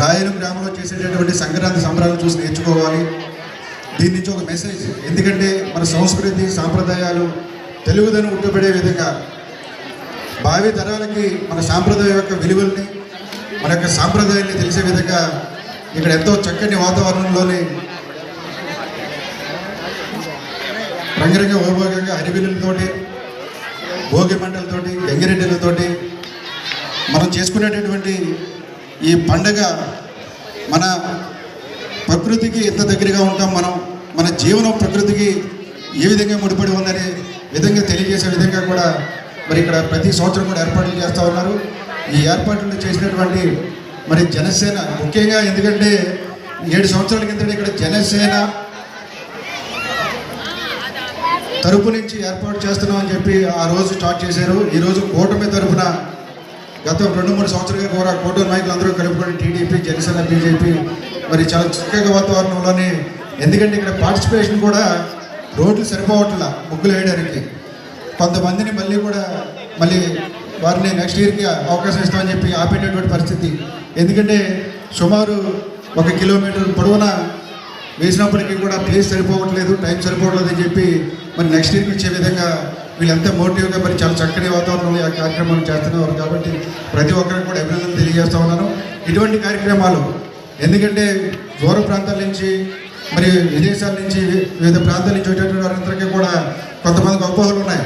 రాయలు గ్రామంలో చేసేటటువంటి సంక్రాంతి సంబరాలు చూసి నేర్చుకోవాలి. దీని నుంచి ఒక మెసేజ్ ఎందుకంటే మన సంస్కృతి సాంప్రదాయాలు తెలుగుదనం ఉట్టుపడే విధంగా భావి తరాలకి మన సాంప్రదాయం యొక్క విలువల్ని మన యొక్క సాంప్రదాయాన్ని తెలిసే విధంగా ఇక్కడ ఎంతో చక్కని వాతావరణంలోని రంగరంగ వైభోగంగా అరివిలులతోటి భోగి మంటలతోటి గంగిరెడ్డిలతోటి మనం చేసుకునేటటువంటి ఈ పండగ మన ప్రకృతికి ఎంత దగ్గరగా ఉంటాం మనం మన జీవనం ప్రకృతికి ఏ విధంగా ముడిపడి ఉందనే విధంగా తెలియజేసే విధంగా కూడా మరి ఇక్కడ ప్రతి సంవత్సరం కూడా ఏర్పాట్లు చేస్తూ ఉన్నారు. ఈ ఏర్పాట్లు చేసినటువంటి మరి జనసేన ముఖ్యంగా ఎందుకంటే ఏడు సంవత్సరాల కింద ఇక్కడ జనసేన తరపు నుంచి ఏర్పాటు చేస్తున్నామని చెప్పి ఆ రోజు స్టార్ట్ చేశారు. ఈరోజు కూటమి తరపున గత రెండు మూడు సంవత్సరాలుగా కూడా కూటమి నాయకులు అందరూ కలుపుకొని టీడీపీ జనసేన బీజేపీ మరి చాలా చక్కగా వాతావరణంలోనే. ఎందుకంటే ఇక్కడ పార్టిసిపేషన్ కూడా రోడ్లు సరిపోవట్ల ముగ్గులు వేయడానికి. కొంతమందిని మళ్ళీ కూడా మళ్ళీ వారిని నెక్స్ట్ ఇయర్కి అవకాశం ఇస్తామని చెప్పి ఆపేటటువంటి పరిస్థితి. ఎందుకంటే సుమారు ఒక కిలోమీటర్ పొడవున వేసినప్పటికీ కూడా ప్లేస్ సరిపోవట్లేదు టైం సరిపోవట్లేదు అని చెప్పి మరి నెక్స్ట్ ఇయర్కి వచ్చే విధంగా వీళ్ళంతా మోటివ్గా మరి చాలా చక్కని వాతావరణంలో ఆ కార్యక్రమాలు చేస్తున్నారు కాబట్టి ప్రతి ఒక్కరికి కూడా అభినందనలు తెలియజేస్తా ఉన్నాను. ఇటువంటి కార్యక్రమాలు ఎందుకంటే దూర ప్రాంతాల నుంచి మరి విదేశాల నుంచి వివిధ ప్రాంతాల నుంచి వచ్చేటువంటి వారందరికీ కూడా కొంతమందికి అపోహలు ఉన్నాయి.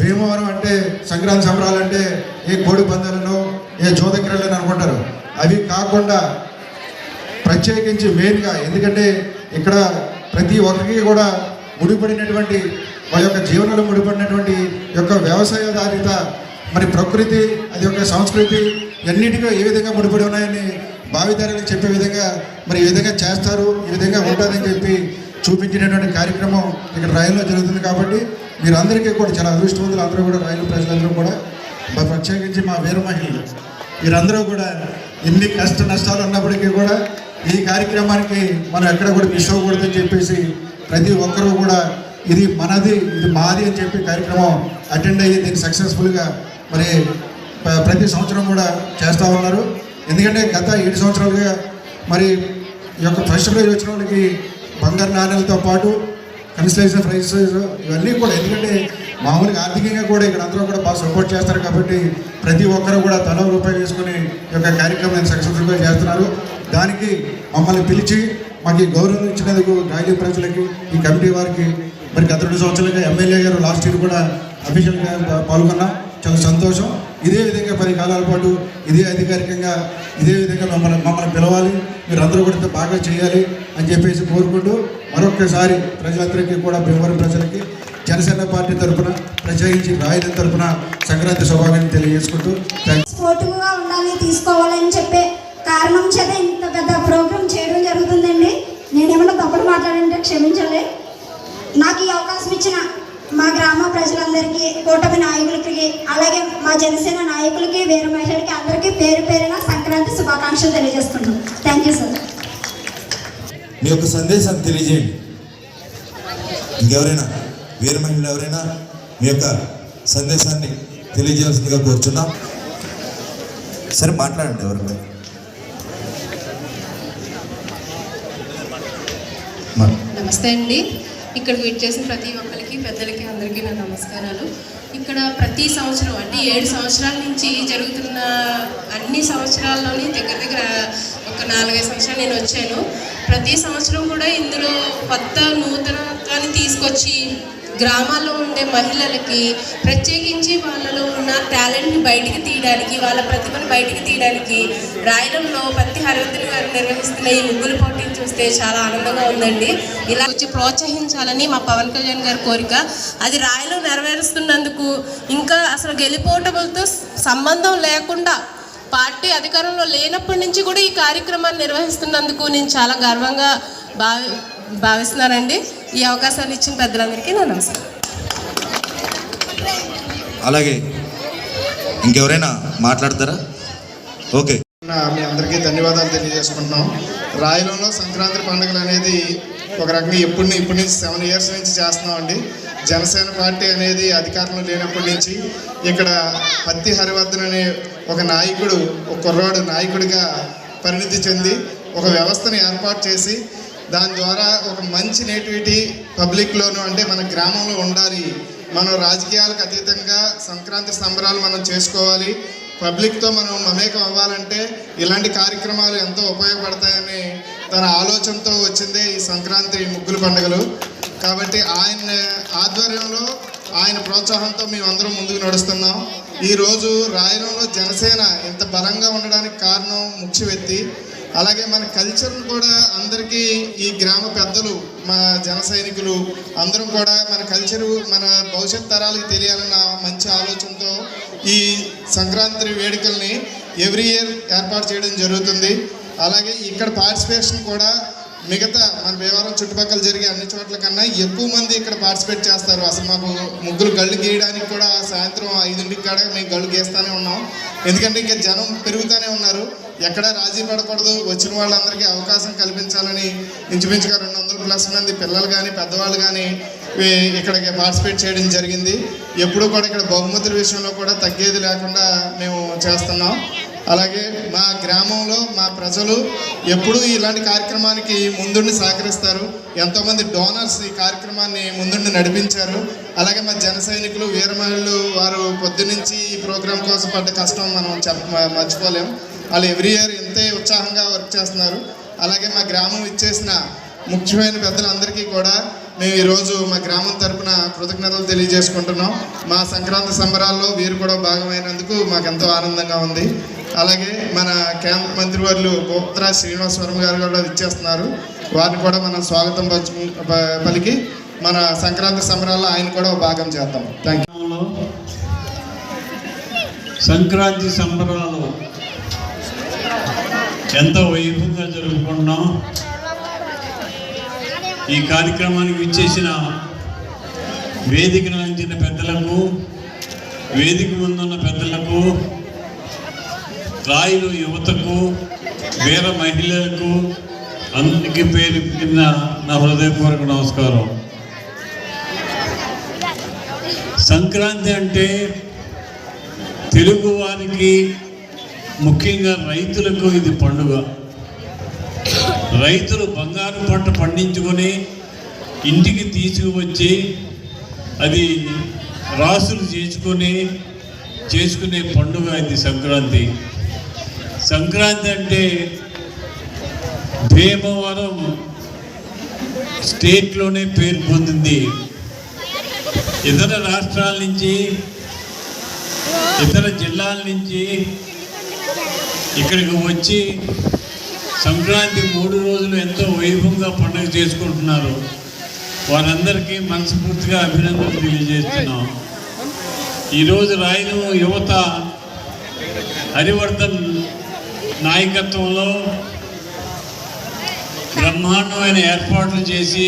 భీమవరం అంటే సంక్రాంతి సంబరాలు అంటే ఏ కోడి పందాలను ఏ జోదక్రలను అనుకుంటారు. అవి కాకుండా ప్రత్యేకించి మెయిన్గా ఎందుకంటే ఇక్కడ ప్రతి ఒక్కరికి కూడా ముడిపడినటువంటి వారి యొక్క జీవనంలో ముడిపడినటువంటి యొక్క వ్యవసాయాధారిత మరి ప్రకృతి అది యొక్క సంస్కృతి అన్నిటికీ ఏ విధంగా ముడిపడి ఉన్నాయని భావితరాలకు చెప్పే విధంగా మరి ఈ విధంగా చేస్తారు ఈ విధంగా ఉంటుందని చెప్పి చూపించినటువంటి కార్యక్రమం ఇక్కడ రైల్లో జరుగుతుంది కాబట్టి మీరందరికీ కూడా చాలా అదృష్టవంతులు అందరూ కూడా రైలు ప్రజలందరూ కూడా ప్రత్యేకించి మా వీర మహిళలు మీరందరూ కూడా ఎన్ని కష్ట నష్టాలు ఉన్నప్పటికీ కూడా ఈ కార్యక్రమానికి మనం ఎక్కడ కూడా మిస్ అవ్వకూడదని చెప్పేసి ప్రతి ఒక్కరూ కూడా ఇది మనది ఇది మాది అని చెప్పి కార్యక్రమం అటెండ్ అయ్యి దీన్ని సక్సెస్ఫుల్గా మరి ప్రతి సంవత్సరం కూడా చేస్తూ ఉన్నారు. ఎందుకంటే గత ఏడు సంవత్సరాలుగా మరి ఈ యొక్క ఫస్ట్ ప్రైజ్ వచ్చిన వాళ్ళకి బంగారు నాణ్యాలతో పాటు కన్సలేషన్ ప్రైజెస్ ఇవన్నీ కూడా ఎందుకంటే మామూలుగా ఆర్థికంగా కూడా ఇక్కడ అందరూ కూడా బాగా సపోర్ట్ చేస్తారు కాబట్టి ప్రతి ఒక్కరు కూడా తల రూపాయి వేసుకొని ఈ యొక్క కార్యక్రమాన్ని సక్సెస్ఫుల్గా చేస్తున్నారు. దానికి మమ్మల్ని పిలిచి మాకు గౌరవం ఇచ్చినందుకు గాయలు ప్రజలకి ఈ కమిటీ వారికి మరి గత రెండు సంవత్సరాలుగా ఎమ్మెల్యే గారు లాస్ట్ ఇయర్ కూడా అఫీషియల్గా పాల్గొన్నా చాలా సంతోషం. ఇదే విధంగా పది కాలాల పాటు ఇదే అధికారికంగా ఇదే విధంగా మమ్మల్ని మమ్మల్ని పిలవాలి మీరందరూ కూడా బాగా చేయాలి అని చెప్పేసి కోరుకుంటూ మరొకసారి ప్రజలందరికీ కూడా భీమవరం ప్రజలకి జనసేన పార్టీ తరఫున ప్రత్యేకించి రాయడం తరఫున సంక్రాంతి శుభాకాంక్షలు తెలియజేసుకుంటూ స్పోర్టివ్గా ఉండాలి తీసుకోవాలని చెప్పే కారణం చేత ఇంత పెద్ద ప్రోగ్రామ్ చేయడం జరుగుతుందండి. నేనేమన్నా తప్పుడు మాట్లాడంటే క్షమించాలి నాకు ఈ అవకాశం ఇచ్చిన మా గ్రామ ప్రజలందరికీ కూటమి నాయకులకి అలాగే మా జనసేన నాయకులకి వీర మహిళలకి అందరికీ పేరు పేరున సంక్రాంతి శుభాకాంక్షలు తెలియజేస్తున్నాం థ్యాంక్ యూ సార్ మీ యొక్క సందేశం తెలియజేయండి. ఇంకెవరైనా వీర మహిళలు ఎవరైనా మీ యొక్క సందేశాన్ని తెలియజేయాల్సిందిగా కోరుచున్నాం. సరే మాట్లాడండి ఎవరు కూడా. మా- నమస్తే అండి. ఇక్కడికి చేసిన ప్రతి ఒక్కరికి పెద్దలకి అందరికీ నా నమస్కారాలు. ఇక్కడ ప్రతి సంవత్సరం అంటే ఏడు సంవత్సరాల నుంచి జరుగుతున్న అన్ని సంవత్సరాల్లోని దగ్గర దగ్గర ఒక నాలుగైదు సంవత్సరాలు నేను వచ్చాను. ప్రతి సంవత్సరం కూడా ఇందులో కొత్త నూతనత్వాన్ని తీసుకొచ్చి గ్రామాల్లో ఉండే మహిళలకి ప్రత్యేకించి వాళ్ళలో ఉన్న టాలెంట్ని బయటికి తీయడానికి వాళ్ళ ప్రతిభను బయటికి తీయడానికి రాయడంలో పత్తి హరివర్ధన్ గారు నిర్వహిస్తున్న ఈ ముగ్గులు పోటీని చూస్తే చాలా ఆనందంగా ఉందండి. ఇలా వచ్చి ప్రోత్సహించాలని మా పవన్ కళ్యాణ్ గారి కోరిక. అది రాయలో నెరవేరుస్తున్నందుకు ఇంకా అసలు గెలిపోవటంతో సంబంధం లేకుండా పార్టీ అధికారంలో లేనప్పటి నుంచి కూడా ఈ కార్యక్రమాన్ని నిర్వహిస్తున్నందుకు నేను చాలా గర్వంగా భావి భావిస్తున్నానండి. ఈ అవకాశాన్ని ఇచ్చిన పెద్దలందరికీ నా నమస్కారం. అలాగే ఇంకెవరైనా మాట్లాడతారా? ఓకే. నా మీ అందరికీ ధన్యవాదాలు తెలియజేసుకుంటున్నాం. రాయలంలో సంక్రాంతి పండుగలు అనేది ఒక రకంగా ఎప్పుడు ఇప్పటి నుంచి సెవెన్ ఇయర్స్ నుంచి చేస్తున్నాం అండి. జనసేన పార్టీ అనేది అధికారంలో లేనప్పటి నుంచి ఇక్కడ పత్తి హరివర్ధన్ అనే ఒక నాయకుడు ఒక కుర్రాడు నాయకుడిగా పరిణితి చెంది ఒక వ్యవస్థను ఏర్పాటు చేసి దాని ద్వారా ఒక మంచి నేటివిటీ పబ్లిక్లోను అంటే మన గ్రామంలో ఉండాలి. మనం రాజకీయాలకు అతీతంగా సంక్రాంతి సంబరాలు మనం చేసుకోవాలి. పబ్లిక్తో మనం మమేకం అవ్వాలంటే ఇలాంటి కార్యక్రమాలు ఎంతో ఉపయోగపడతాయని తన ఆలోచనతో వచ్చిందే ఈ సంక్రాంతి ముగ్గులు పండుగలు. కాబట్టి ఆయన ఆధ్వర్యంలో ఆయన ప్రోత్సాహంతో మేమందరం ముందుకు నడుస్తున్నాం. ఈరోజు రాయలంలో జనసేన ఇంత బలంగా ఉండడానికి కారణం ముఖ్య వ్యక్తి అలాగే మన కల్చర్ను కూడా అందరికీ ఈ గ్రామ పెద్దలు మా జన సైనికులు అందరం కూడా మన కల్చరు మన భవిష్యత్ తరాలకు తెలియాలన్న మంచి ఆలోచనతో ఈ సంక్రాంతి వేడుకల్ని ఎవ్రీ ఇయర్ ఏర్పాటు చేయడం జరుగుతుంది. అలాగే ఇక్కడ పార్టిసిపేషన్ కూడా మిగతా మన భీమవరం చుట్టుపక్కల జరిగే అన్ని చోట్ల కన్నా ఎక్కువ మంది ఇక్కడ పార్టిసిపేట్ చేస్తారు. అసలు మాకు ముగ్గురు గళ్ళు గీయడానికి కూడా సాయంత్రం ఐదింటికి కాడ మేము గళ్ళు గీస్తూనే ఉన్నాం. ఎందుకంటే ఇంకా జనం పెరుగుతూనే ఉన్నారు. ఎక్కడ రాజీ పడకూడదు. వచ్చిన వాళ్ళందరికీ అవకాశం కల్పించాలని ఇంచుమించుగా రెండు వందల ప్లస్ మంది పిల్లలు కానీ పెద్దవాళ్ళు కానీ ఇక్కడికి పార్టిసిపేట్ చేయడం జరిగింది. ఎప్పుడూ కూడా ఇక్కడ బహుమతుల విషయంలో కూడా తగ్గేది లేకుండా మేము చేస్తున్నాం. అలాగే మా గ్రామంలో మా ప్రజలు ఎప్పుడూ ఇలాంటి కార్యక్రమానికి ముందుండి సహకరిస్తారు. ఎంతోమంది డోనర్స్ ఈ కార్యక్రమాన్ని ముందుండి నడిపించారు. అలాగే మా జన సైనికులు వీరమహిళలు వారు పొద్దునుంచి ఈ ప్రోగ్రాం కోసం పడ్డ కష్టం మనం చెప్ప మర్చిపోలేం. వాళ్ళు ఎవ్రీ ఇయర్ ఎంతే ఉత్సాహంగా వర్క్ చేస్తున్నారు. అలాగే మా గ్రామం ఇచ్చేసిన ముఖ్యమైన పెద్దలందరికీ కూడా మేము ఈరోజు మా గ్రామం తరపున కృతజ్ఞతలు తెలియజేసుకుంటున్నాం. మా సంక్రాంతి సంబరాల్లో వీరు కూడా భాగమైనందుకు మాకు ఎంతో ఆనందంగా ఉంది. అలాగే మన కేంద్ర మంత్రివర్యులు గోప్త్రా శ్రీనివాస్ వర్మ గారు కూడా ఇచ్చేస్తున్నారు వారిని కూడా మనం స్వాగతం పలుచు- పలికి మన సంక్రాంతి సంబరాల్లో ఆయన కూడా భాగం చేద్దాం. థ్యాంక్ యూ సంక్రాంతి సంబరాలు ఎంతో వైభవంగా జరుపుకుంటున్నాం. ఈ కార్యక్రమానికి విచ్చేసిన వేదికను అందిన పెద్దలకు వేదిక ముందున్న పెద్దలకు రాయులు యువతకు వీర మహిళలకు అందరికీ పేరు కింద నా హృదయపూర్వక నమస్కారం. సంక్రాంతి అంటే తెలుగు వారికి ముఖ్యంగా రైతులకు ఇది పండుగ. రైతులు బంగారు పంట పండించుకొని ఇంటికి తీసుకువచ్చి అది రాసులు చేసుకొని చేసుకునే పండుగ ఇది సంక్రాంతి. సంక్రాంతి అంటే భీమవరం స్టేట్లోనే పేరు పొందింది. ఇతర రాష్ట్రాల నుంచి ఇతర జిల్లాల నుంచి ఇక్కడికి వచ్చి సంక్రాంతి మూడు రోజులు ఎంతో వైభవంగా పండుగ చేసుకుంటున్నారు. వారందరికీ మనస్ఫూర్తిగా అభినందనలు తెలియజేస్తున్నాం. ఈరోజు రాయను యువత హరివర్ధన్ నాయకత్వంలో బ్రహ్మాండమైన ఏర్పాట్లు చేసి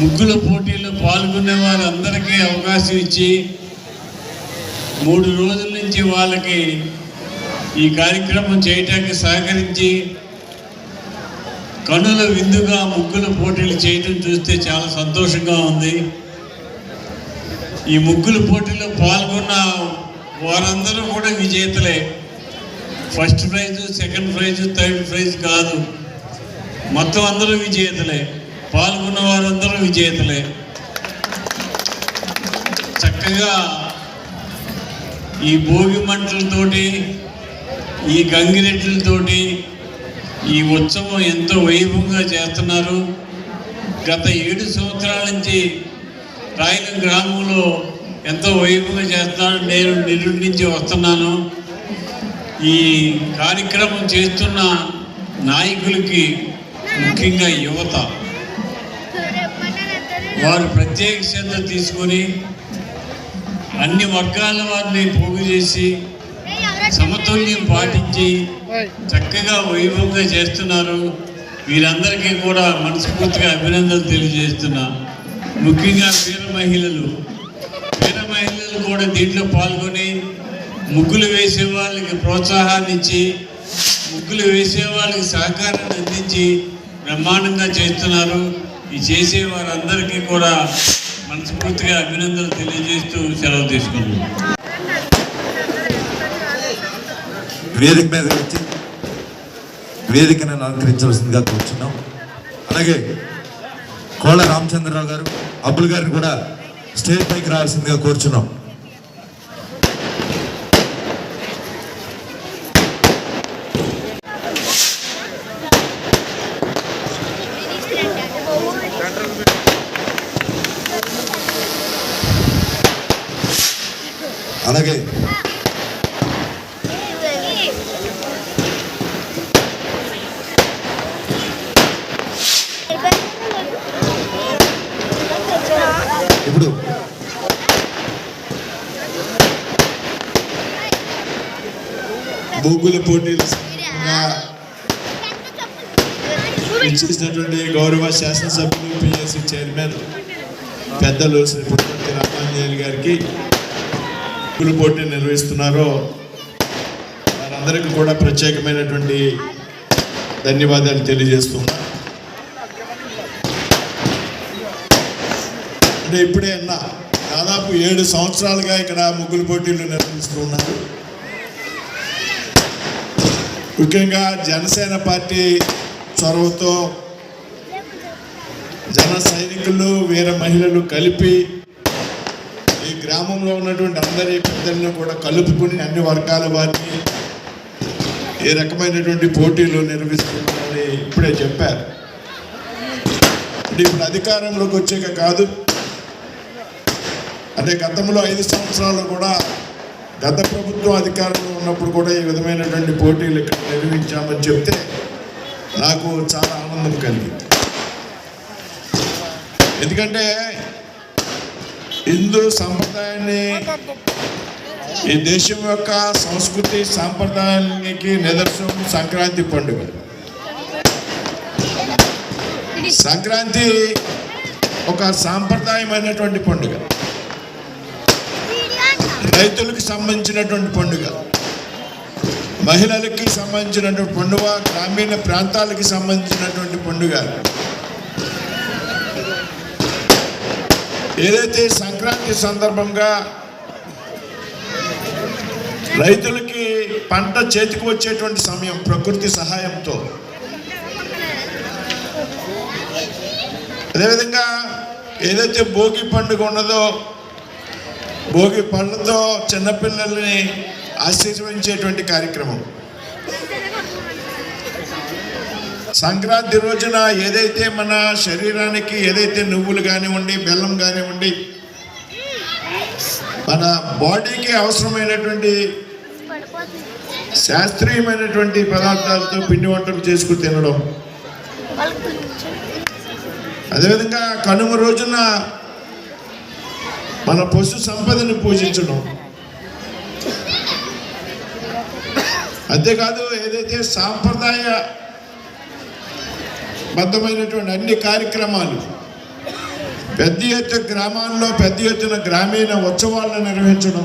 ముగ్గుల పోటీల్లో పాల్గొనే వారందరికీ అవకాశం ఇచ్చి మూడు రోజుల నుంచి వాళ్ళకి ఈ కార్యక్రమం చేయటానికి సహకరించి కనుల విందుగా ముగ్గుల పోటీలు చేయటం చూస్తే చాలా సంతోషంగా ఉంది. ఈ ముగ్గుల పోటీలో పాల్గొన్న వారందరూ కూడా విజేతలే. First prize second prize third prize కాదు. మొత్తం అందరూ విజేతలే. పాల్గొన్న వారందరూ విజేతలే. చక్కగా ఈ భోగి మంటలతోటి ఈ గంగిరెడ్లతోటి ఈ ఉత్సవం ఎంతో వైభవంగా చేస్తున్నారు. గత ఏడు సంవత్సరాల నుంచి రాయలం గ్రామంలో ఎంతో వైభవంగా చేస్తున్నాను నేను నిరుడి నుంచి వస్తున్నాను. ఈ కార్యక్రమం చేస్తున్న నాయకులకి ముఖ్యంగా యువత. వారు ప్రత్యేక శ్రద్ధ తీసుకొని అన్ని వర్గాల వారిని పోగు చేసి సమతుల్యం పాటించి చక్కగా వైభవంగా చేస్తున్నారు. వీరందరికీ కూడా మనస్ఫూర్తిగా అభినందనలు తెలియజేస్తున్నా. ముఖ్యంగా వీర మహిళలు. వీర మహిళలు కూడా దీంట్లో పాల్గొని ముగ్గులు వేసే వాళ్ళకి ప్రోత్సాహాన్ని ఇచ్చి ముగ్గులు వేసే వాళ్ళకి సహకారాన్ని అందించి బ్రహ్మాండంగా చేస్తున్నారు. ఈ చేసే వారందరికీ కూడా మనస్ఫూర్తిగా అభినందనలు తెలియజేస్తూ సెలవు తీసుకున్నాను వేదిక మీద వచ్చి వేదికను అలంకరించవలసిందిగా కూర్చున్నాం. అలాగే కోళ్ళ రామచంద్రరావు గారు అబ్బుల్ గారిని కూడా స్టేజ్ పైకి రావాల్సిందిగా కూర్చున్నాం. అలాగే ఇప్పుడు ముగ్గుల పోటీలు. ఇచ్చేసినటువంటి గౌరవ శాసనసభ్యులు పిఎస్సి చైర్మన్ పెద్దలు శ్రీ పుట్టపర్తి రామాంజనేయులు గారికి ముగ్గుల పోటీ నిర్వహిస్తున్నారో వారందరికీ కూడా ప్రత్యేకమైనటువంటి ధన్యవాదాలు తెలియజేస్తున్నా అంటే ఇప్పుడే అన్న దాదాపు ఏడు సంవత్సరాలుగా ఇక్కడ ముగ్గుల పోటీలు నిర్వహిస్తున్నారు ముఖ్యంగా జనసేన పార్టీ చొరవతో జన సైనికులు వీర మహిళలు కలిపి ఈ గ్రామంలో ఉన్నటువంటి అందరి పెద్దలను కూడా కలుపుకుని అన్ని వర్గాల వారిని ఏ రకమైనటువంటి పోటీలు నిర్వహిస్తున్నారని ఇప్పుడే చెప్పారు. ఇప్పుడు అధికారంలోకి వచ్చాక కాదు. అంటే గతంలో ఐదు సంవత్సరాలు కూడా గత ప్రభుత్వం అధికారంలో ఉన్నప్పుడు కూడా ఈ విధమైనటువంటి పోటీలు ఇక్కడ నిర్వహించామని చెప్తే నాకు చాలా ఆనందం కలిగింది. ఎందుకంటే హిందూ సంప్రదాయాన్ని ఈ దేశం యొక్క సంస్కృతి సాంప్రదాయానికి నిదర్శనం సంక్రాంతి పండుగ. సంక్రాంతి ఒక సాంప్రదాయమైనటువంటి పండుగ. రైతులకు సంబంధించినటువంటి పండుగ. మహిళలకి సంబంధించినటువంటి పండుగ గ్రామీణ ప్రాంతాలకి సంబంధించినటువంటి పండుగ. ఏదైతే సంక్రాంతి సందర్భంగా రైతులకి పంట చేతికి వచ్చేటువంటి సమయం ప్రకృతి సహాయంతో. అదేవిధంగా ఏదైతే భోగి పండుగ ఉన్నదో భోగి పళ్ళతో చిన్నపిల్లల్ని ఆశీర్వదించేటువంటి కార్యక్రమం. సంక్రాంతి రోజున ఏదైతే మన శరీరానికి ఏదైతే నువ్వులు కానివ్వండి బెల్లం కానివ్వండి మన బాడీకి అవసరమైనటువంటి శాస్త్రీయమైనటువంటి పదార్థాలతో పిండి వంటలు చేసుకుని తినడం. అదేవిధంగా కనుమ రోజున మన పశు సంపదని పూజించడం. అంతేకాదు ఏదైతే సాంప్రదాయ బద్ధమైనటువంటి అన్ని కార్యక్రమాలు పెద్ద ఎత్తున గ్రామాల్లో పెద్ద ఎత్తున గ్రామీణ ఉత్సవాలను నిర్వహించడం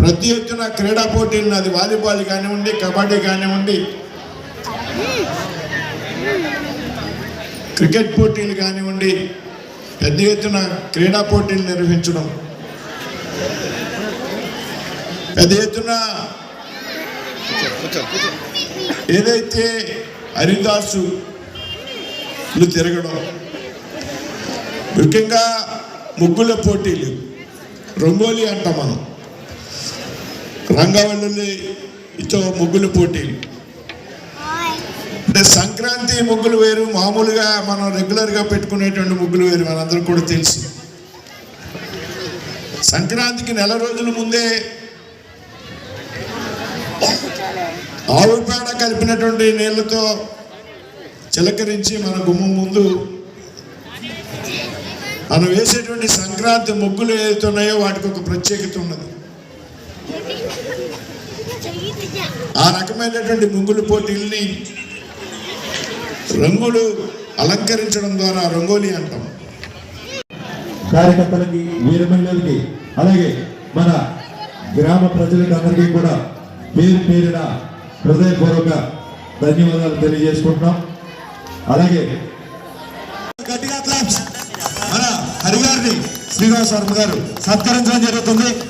ప్రతి ఎత్తున క్రీడా పోటీలను అది వాలీబాల్ కానివ్వండి కబడ్డీ కానివ్వండి క్రికెట్ పోటీలు కానివ్వండి పెద్ద ఎత్తున క్రీడా పోటీలు నిర్వహించడం. పెద్ద ఎత్తున ఏదైతే హరిదాసులు తిరగడం ముఖ్యంగా ముగ్గుల పోటీలు రంగోలీ అంటాం మనం. రంగవల్లుల్లితో ముగ్గుల పోటీలు. అంటే సంక్రాంతి ముగ్గులు వేరు మామూలుగా మనం రెగ్యులర్గా పెట్టుకునేటువంటి ముగ్గులు వేరు మనందరూ కూడా తెలుసు. సంక్రాంతికి నెల రోజుల ముందే ఆవు పేడ కలిపినటువంటి నీళ్ళతో చిలకరించి మన గుమ్మం ముందు మనం వేసేటువంటి సంక్రాంతి ముగ్గులు ఏదైతే ఉన్నాయో వాటికి ఒక ప్రత్యేకత ఉన్నది. ఆ రకమైనటువంటి ముగ్గులు పోటీల్ని రంగులు అలంకరించడం ద్వారా రంగోలీ అంటాం. కార్యకర్తలకి వీర మహిళలకి అలాగే మన గ్రామ ప్రజలకి అందరికీ కూడా పేరు పేరున హృదయపూర్వక ధన్యవాదాలు తెలియజేసుకుంటున్నాం. అలాగే గట్టిగా క్లాప్స్. మన హరిగారిని శ్రీనివాస్ వర్మ గారు సత్కరించడం జరుగుతుంది.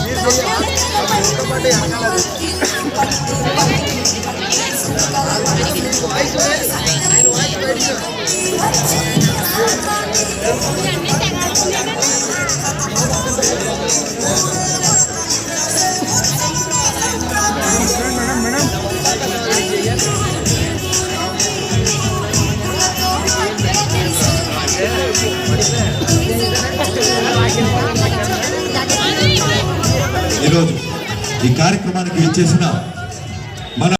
ఈరోజు ఈ కార్యక్రమానికి ఇచ్చేసిన